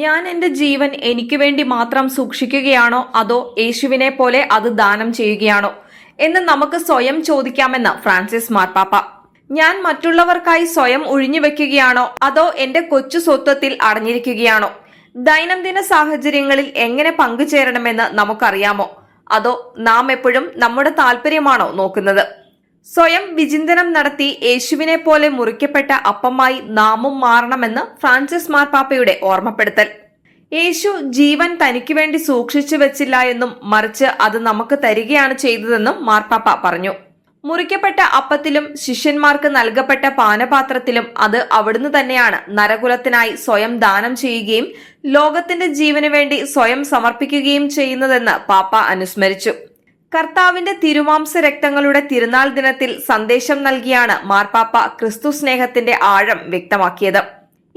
ഞാൻ എന്റെ ജീവൻ എനിക്ക് വേണ്ടി മാത്രം സൂക്ഷിക്കുകയാണോ? അതോ യേശുവിനെ പോലെ അത് ദാനം ചെയ്യുകയാണോ? എന്ന് നമുക്ക് സ്വയം ചോദിക്കാമെന്ന് ഫ്രാൻസിസ് മാർപ്പാപ്പ. ഞാൻ മറ്റുള്ളവർക്കായി സ്വയം ഒഴിഞ്ഞു വെക്കുകയാണോ? അതോ എന്റെ കൊച്ചു സ്വത്വത്തിൽ അടഞ്ഞിരിക്കുകയാണോ? ദൈനംദിന സാഹചര്യങ്ങളിൽ എങ്ങനെ പങ്കുചേരണമെന്ന് നമുക്കറിയാമോ? അതോ നാം എപ്പോഴും നമ്മുടെ താല്പര്യമാണോ നോക്കുന്നത്? സ്വയം വിചിന്തനം നടത്തി യേശുവിനെ പോലെ മുറിക്കപ്പെട്ട അപ്പമായി നാമും മാറണമെന്ന് ഫ്രാൻസിസ് മാർപ്പാപ്പയുടെ ഓർമ്മപ്പെടുത്തൽ. യേശു ജീവൻ തനിക്ക് വേണ്ടി സൂക്ഷിച്ചു വെച്ചില്ല എന്നും മറിച്ച് അത് നമുക്ക് തരികയാണ് ചെയ്തതെന്നും മാർപ്പാപ്പ പറഞ്ഞു. മുറിക്കപ്പെട്ട അപ്പത്തിലും ശിഷ്യന്മാർക്ക് നൽകപ്പെട്ട പാനപാത്രത്തിലും അത് അവിടുന്ന് തന്നെയാണ് നരകുലത്തിനായി സ്വയം ദാനം ചെയ്യുകയും ലോകത്തിന്റെ ജീവന് വേണ്ടി സ്വയം സമർപ്പിക്കുകയും ചെയ്യുന്നതെന്ന് പാപ്പ അനുസ്മരിച്ചു. കർത്താവിന്റെ തിരുമാംസ രക്തങ്ങളുടെ തിരുനാൾ ദിനത്തിൽ സന്ദേശം നൽകിയാണ് മാർപ്പാപ്പ ക്രിസ്തു സ്നേഹത്തിന്റെ ആഴം വ്യക്തമാക്കിയത്.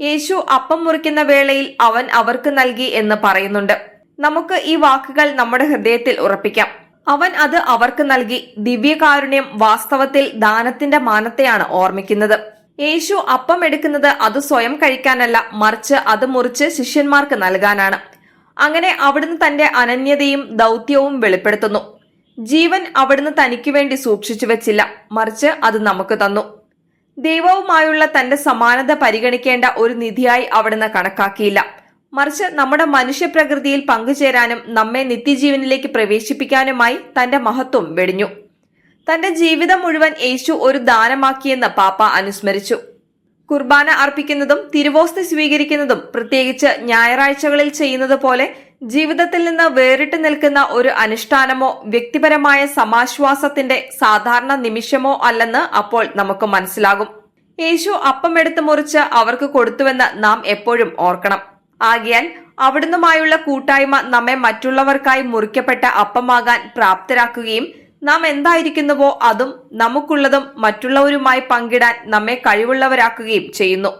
യേശു അപ്പം മുറിക്കുന്ന വേളയിൽ അവൻ അവർക്ക് നൽകി എന്ന് പറയുന്നുണ്ട്. നമുക്ക് ഈ വാക്കുകൾ നമ്മുടെ ഹൃദയത്തിൽ ഉറപ്പിക്കാം. അവൻ അത് അവർക്ക് നൽകി ദിവ്യകാരുണ്യം വാസ്തവത്തിൽ ദാനത്തിന്റെ മാനത്തെയാണ് ഓർമ്മിക്കുന്നത്. യേശു അപ്പം എടുക്കുന്നത് അത് സ്വയം കഴിക്കാനല്ല മറിച്ച് അത് മുറിച്ച് ശിഷ്യന്മാർക്ക് നൽകാനാണ്. അങ്ങനെ അവിടുന്ന് തന്റെ അനന്യതയും ദൗത്യവും വെളിപ്പെടുത്തുന്നു. ജീവൻ അവിടുന്ന് തനിക്ക് വേണ്ടി സൂക്ഷിച്ചു വെച്ചില്ല. മറിച്ച് അത് നമുക്ക് തന്നു. ദൈവവുമായുള്ള തന്റെ സമാനത പരിഗണിക്കേണ്ട ഒരു നിധിയായി അവിടുന്ന് കണക്കാക്കിയില്ല. മറിച്ച് നമ്മുടെ മനുഷ്യപ്രകൃതിയിൽ പങ്കുചേരാനും നമ്മെ നിത്യജീവനിലേക്ക് പ്രവേശിപ്പിക്കാനുമായി തന്റെ മഹത്വം വെടിഞ്ഞു. തന്റെ ജീവിതം മുഴുവൻ യേശു ഒരു ദാനമാക്കിയെന്ന് പാപ്പ അനുസ്മരിച്ചു. കുർബാന അർപ്പിക്കുന്നതും തിരുവോസ്തി സ്വീകരിക്കുന്നതും പ്രത്യേകിച്ച് ഞായറാഴ്ചകളിൽ ചെയ്യുന്നത് പോലെ ജീവിതത്തിൽ നിന്ന് വേറിട്ട് നിൽക്കുന്ന ഒരു അനുഷ്ഠാനമോ വ്യക്തിപരമായ സമാശ്വാസത്തിന്റെ സാധാരണ നിമിഷമോ അല്ലെന്ന് അപ്പോൾ നമുക്ക് മനസ്സിലാകും. യേശു അപ്പം എടുത്തു മുറിച്ച് അവർക്ക് കൊടുത്തുവെന്ന് നാം എപ്പോഴും ഓർക്കണം. ആകിയാൽ അവിടുന്നുമായുള്ള കൂട്ടായ്മ നമ്മെ മറ്റുള്ളവർക്കായി മുറിക്കപ്പെട്ട അപ്പമാകാൻ പ്രാപ്തരാക്കുകയും നാം എന്തായിരിക്കുന്നുവോ അതും നമുക്കുള്ളതും മറ്റുള്ളവരുമായി പങ്കിടാൻ നമ്മെ കഴിവുള്ളവരാക്കുകയും ചെയ്യുന്നു.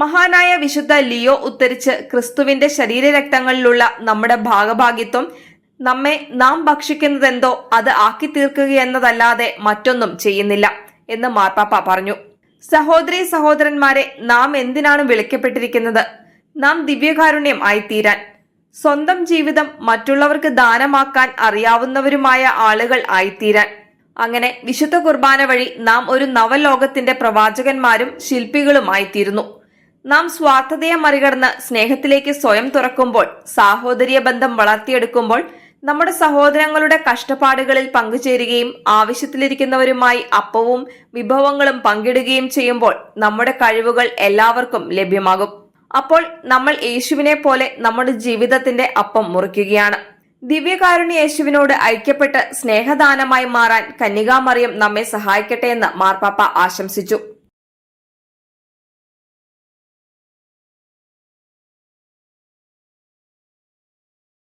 മഹാനായ വിശുദ്ധ ലിയോ ഉത്തരിച്ച് ക്രിസ്തുവിന്റെ ശരീരരക്തങ്ങളിലുള്ള നമ്മുടെ ഭാഗഭാഗിത്വം നമ്മെ നാം ഭക്ഷിക്കുന്നതെന്തോ അത് ആക്കി തീർക്കുകയെന്നതല്ലാതെ മറ്റൊന്നും ചെയ്യുന്നില്ല എന്ന് മാർപ്പാപ്പ പറഞ്ഞു. സഹോദരി സഹോദരന്മാരെ നാം എന്തിനാണ് വിളിക്കപ്പെട്ടിരിക്കുന്നത്? നാം ദിവ്യകാരുണ്യം ആയിത്തീരാൻ സ്വന്തം ജീവിതം മറ്റുള്ളവർക്ക് ദാനമാക്കാൻ അറിയാവുന്നവരുമായ ആളുകൾ ആയിത്തീരാൻ. അങ്ങനെ വിശുദ്ധ കുർബാന വഴി നാം ഒരു നവലോകത്തിന്റെ പ്രവാചകന്മാരും ശില്പികളുമായിത്തീരുന്നു നാം സ്വാർത്ഥതയെ മറികടന്ന് സ്നേഹത്തിലേക്ക് സ്വയം തുറക്കുമ്പോൾ സാഹോദര്യ ബന്ധം വളർത്തിയെടുക്കുമ്പോൾ നമ്മുടെ സഹോദരങ്ങളുടെ കഷ്ടപ്പാടുകളിൽ പങ്കുചേരുകയും ആവശ്യത്തിലിരിക്കുന്നവരുമായി അപ്പവും വിഭവങ്ങളും പങ്കിടുകയും ചെയ്യുമ്പോൾ നമ്മുടെ കഴിവുകൾ എല്ലാവർക്കും ലഭ്യമാകും. അപ്പോൾ നമ്മൾ യേശുവിനെ പോലെ നമ്മുടെ ജീവിതത്തിന്റെ അപ്പം മുറിക്കുകയാണ്. ദിവ്യകാരുണ്യ യേശുവിനോട് ഐക്യപ്പെട്ട് സ്നേഹദാനമായി മാറാൻ കന്യകാമറിയം നമ്മെ സഹായിക്കട്ടെ എന്ന് മാർപ്പാപ്പ ആശംസിച്ചു.